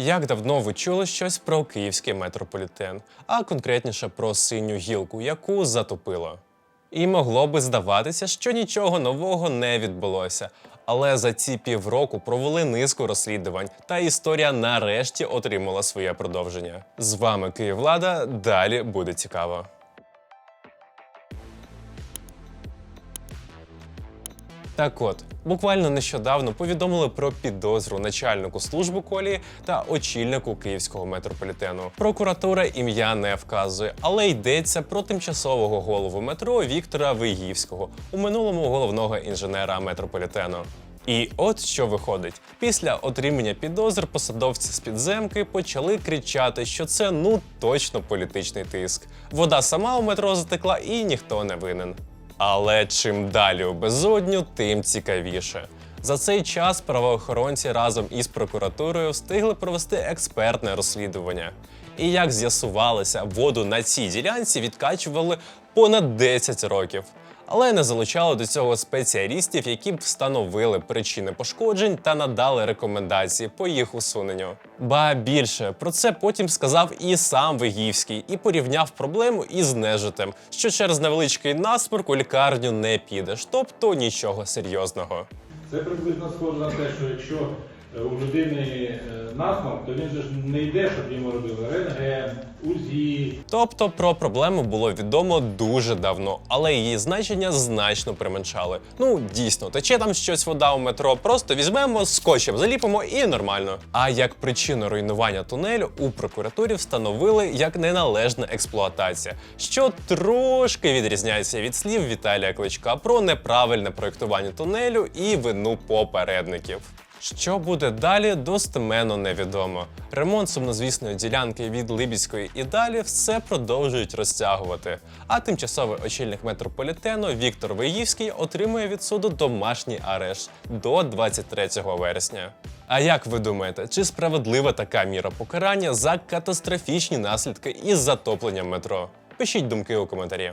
Як давно ви чули щось про київський метрополітен, а конкретніше про синю гілку, яку затопило? І могло би здаватися, що нічого нового не відбулося. Але за ці півроку провели низку розслідувань, та історія нарешті отримала своє продовження. З вами Київлада. Далі буде цікаво. Так от, буквально нещодавно повідомили про підозру начальнику служби колії та очільнику київського метрополітену. Прокуратура ім'я не вказує, але йдеться про тимчасового голову метро Віктора Вигівського, у минулому головного інженера метрополітену. І от що виходить: після отримання підозр посадовці з підземки почали кричати, що це ну точно політичний тиск. Вода сама у метро затекла і ніхто не винен. Але чим далі у безодню, тим цікавіше. За цей час правоохоронці разом із прокуратурою встигли провести експертне розслідування. І як з'ясувалося, воду на цій ділянці відкачували понад 10 років. Але не залучали до цього спеціалістів, які б встановили причини пошкоджень та надали рекомендації по їх усуненню. Ба більше про це потім сказав і сам Вигівський і порівняв проблему із нежитем, що через невеличкий насморк у лікарню не підеш, тобто нічого серйозного. Це приблизно схоже на те, що якщо у людини е, насморк, то він же ж не йде, щоб йому робили рентген, УЗІ. Тобто про проблему було відомо дуже давно, але її значення значно применшали. Ну дійсно, тече там щось вода у метро, просто візьмемо скотчем, заліпимо і нормально. А як причину руйнування тунелю у прокуратурі встановили як неналежна експлуатація, що трошки відрізняється від слів Віталія Кличка про неправильне проєктування тунелю і вину попередників. Що буде далі, достеменно невідомо. Ремонт сумнозвісної ділянки від Либідської і далі все продовжують розтягувати. А тимчасовий очільник метрополітену Віктор Виївський отримує від суду домашній арешт до 23 вересня. А як ви думаєте, чи справедлива така міра покарання за катастрофічні наслідки із затопленням метро? Пишіть думки у коментарі.